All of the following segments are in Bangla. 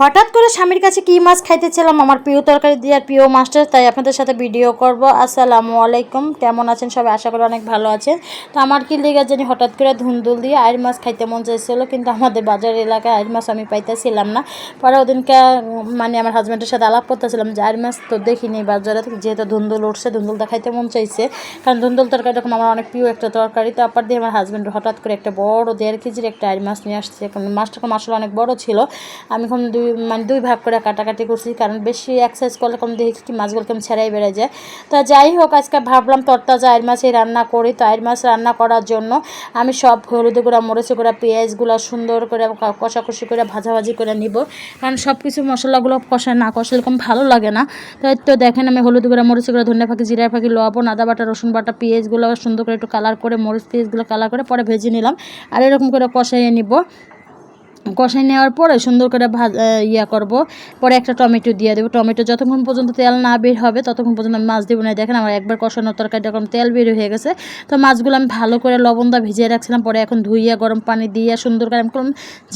হঠাৎ করে স্বামীর কাছে কি মাছ খাইতেছিলাম আমার প্রিয় তরকারি দিয়ে আর প্রিয় মাছটা তাই আপনাদের সাথে ভিডিও করব। আসসালামু আলাইকুম। কেমন আছেন সবাই? আশা করি অনেক ভালো আছেন। তো আমার কি লেগে জানি হঠাৎ করে ধুন্দুল দিয়ে আইর মাছ খাইতে মন চাইছিল, কিন্তু আমাদের বাজার এলাকায় আইর মাছ আমি পাইতেছিলাম না। পরে ওদিনকে মানে আমার হাজব্যান্ডের সাথে আলাপ করতেছিলাম যে আইর মাছ তো দেখিনি বাজারে, যেহেতু ধুন্দুল উঠছে, ধুন্দুলটা খাইতে মন চাইছে। কারণ ধুন্দুল তরকারি এরকম আমার অনেক প্রিয় একটা তরকারি, তো দিয়ে আমার হাজব্যান্ড হঠাৎ করে একটা বড় দেড় কেজির একটা আইর মাছ নিয়ে আসছে। মাছটা মাছটা অনেক বড় ছিল। আমি এখন দুই মানে দুই ভাগ করে কাটাকাটি করছি, কারণ বেশি এক্সারসাইজ করলে কম দেখি কি মাছগুলো কেমন ছেড়াই বেড়ে যায়। তো যাই হোক, আজকে ভাবলাম তরতাজা আইর মাছই রান্না করি। তো আইর মাছ রান্না করার জন্য আমি সব হলুদ গুঁড়া, মরিচ গুঁড়া, পেঁয়াজগুলো সুন্দর করে কষাকষি করে ভাজাভাজি করে নিব। কারণ সব কিছু মশলাগুলো কষায় না কষা এরকম ভালো লাগে না। তো এই তো দেখেন আমি হলুদ গুঁড়া, মরিচ গুঁড়া, ধনিয়া ফাঁকি জিরা ফাঁকি লবণ, আদা বাটা, রসুন বাটা, পেঁয়াজগুলো সুন্দর করে একটু কালার করে, মরিচ পেঁয়াজগুলো কালার করে পরে ভেজে নিলাম। আর এরকম করে কষাইয়ে নিব। কষাই নেওয়ার পরে সুন্দর করে ভাজ ইয়া করব। পরে একটা টমেটো দিয়ে দেবো। টমেটো যতক্ষণ পর্যন্ত তেল না বের হবে, ততক্ষণ পর্যন্ত আমি মাছ দেবো না। দেখেন আমার একবার কষানোর তরকারি যখন তেল বের হয়ে গেছে। তো মাছগুলো আমি ভালো করে লবণ দা ভিজিয়ে রাখছিলাম। পরে এখন ধুইয়া, গরম পানি দিয়ে সুন্দর করে আমি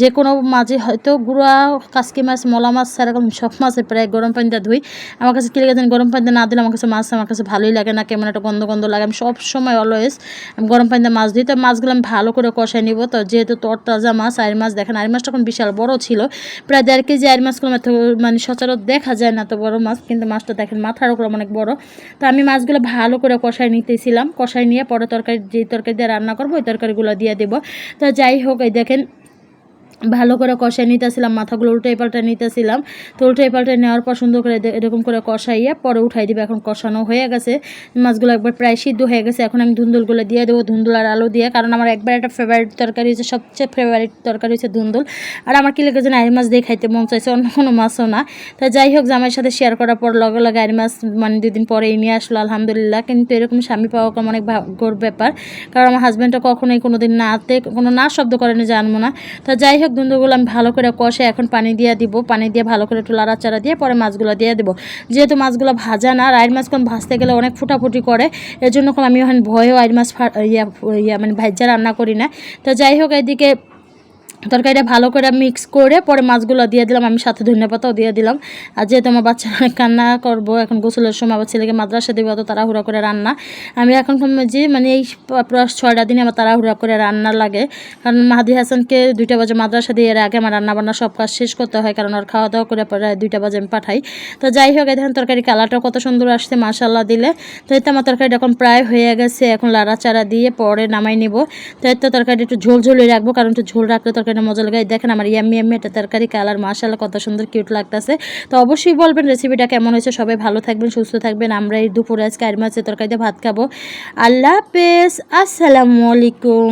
যে কোনো মাঝে হয়তো গুঁড়া, কাসকি মাছ, মলা মাছ, সেরকম সব মাছে প্রায় গরম পানিটা ধুই। আমার কাছে কী লেগেছে গরম পানিতে না দিলে আমার কাছে মাছ, আমার কাছে ভালোই লাগে না। কেমন একটা গন্ধ গন্ধ লাগে। আমি সব সময় অলওয়েজ আমি গরম পানিতে মাছ দিই তো মাছগুলো আমি ভালো করে কষাই নিব। তো যেহেতু তরতাজা মাছ আইর মাছ, দেখেন আইর মাছটা তখন বিশাল বড় ছিল। প্রায় দেড় কেজি আর মাছগুলো মানে সচরাচর দেখা যায় না তো বড় মাছ, কিন্তু মাছটা দেখেন মাথার ওপর অনেক বড়। তো আমি মাছগুলো ভালো করে কষাই নিতেছিলাম। কষাই নিয়ে পরে তরকারি যে তরকারি দিয়ে রান্না করব, ওই তরকারিগুলো দিয়ে দেবো। তো যাই হোক, এই দেখেন ভালো করে কষাই নিতেছিলাম, মাথাগুলো উল্টে পাল্টে নিতেছিলাম। তো উল্টে পাল্টে নেওয়ার পর সুন্দর করে এরকম করে কষাইয়ে পরে উঠাই দিবে, এখন কষানো হয়ে গেছে। মাছগুলো একবার প্রায় সিদ্ধ হয়ে গেছে, এখন আমি ধুন্দুলগুলো দিয়ে দেবো, ধুন্দুল আর আলু দিয়ে। কারণ আমার একবার একটা ফেভারিট তরকারি হচ্ছে সবচেয়ে ফেভারিট তরকারি হচ্ছে ধুন্দুল। আর আমার কি লেগেছে আইর মাছ দিয়ে খাইতে মন চাইছে, অন্য কোনো মাছও না। তা যাই হোক, জামাইয়ের সাথে শেয়ার করার পর লগে লগে আইর মাছ মানে দুদিন পরেই নিয়ে আসলো, আলহামদুলিল্লাহ। কিন্তু এরকম স্বামী পাওয়া কম অনেক ভাগ্যর ব্যাপার। কারণ আমার হাজব্যান্ডটা কখনোই কোনো দিন নাতে, কোনো না শব্দ করেনি জানব না। তা যাই হোক দুন্দুগুলো আমি ভালো করে কষে এখন পানি দিয়ে দিব। পানি দিয়ে ভালো করে একটু লাড়াচাড়া দিয়ে পরে মাছগুলো দিয়ে দেবো। যেহেতু মাছগুলো ভাজা না, আর মাছ কম ভাজতে গেলে অনেক ফুটাফুটি করে এর জন্য আমি ওখানে ভয়েও আইর মাছ ইয়া ইয়া মানে ভাজ্যা রান্না করি না। তো যাই হোক, এদিকে তরকারিটা ভালো করে মিক্স করে পরে মাছগুলো দিয়ে দিলাম, আমি সাথে ধনিয়া পাতাও দিয়ে দিলাম। আর যেহেতু আমার বাচ্চারা কান্না করব, এখন গোসলের সময় আবার ছেলেকে মাদ্রাসা দেবো অত তাড়াহুড়া করে রান্না। আমি এখন যে মানে এই প্রায় ছয়টা দিনে আমার তাড়াহুড়া করে রান্না লাগে। কারণ মাহাদি হাসানকে দুইটা বাজে মাদ্রাসা দিয়ে এর আগে আমার রান্না বান্না সব কাজ শেষ করতে হয়, কারণ ওর খাওয়া দাওয়া করে পরে দুইটা বাজে আমি পাঠাই। তো যাই হোক, এই দেখেন তরকারি কালারটা কত সুন্দর আসছে মাশাল্লাহ দিলে। তো এতে আমার তরকারিটা এখন প্রায় হয়ে গেছে, এখন লাড়াচাড়া দিয়ে পরে নামাই নিব। তো এতে তরকারি একটু ঝোল ঝোলই রাখব, কারণ একটু ঝোল রাখলে তরকারিটা মজা লাগে। দেখেন আমার ইয়াম্মি ইয়াম্মি একটা তরকারি, কালার মাশাল্লাহ কত সুন্দর কিউট লাগতেছে। তো অবশ্যই বলবেন রেসিপিটা কেমন হয়েছে, সবাই ভালো থাকবেন, সুস্থ থাকবেন। আমরা এই দুপুরে আজকে আর মাছের তরকারিতে ভাত খাব। আল্লাহ হাফেজ, আসসালামু আলাইকুম।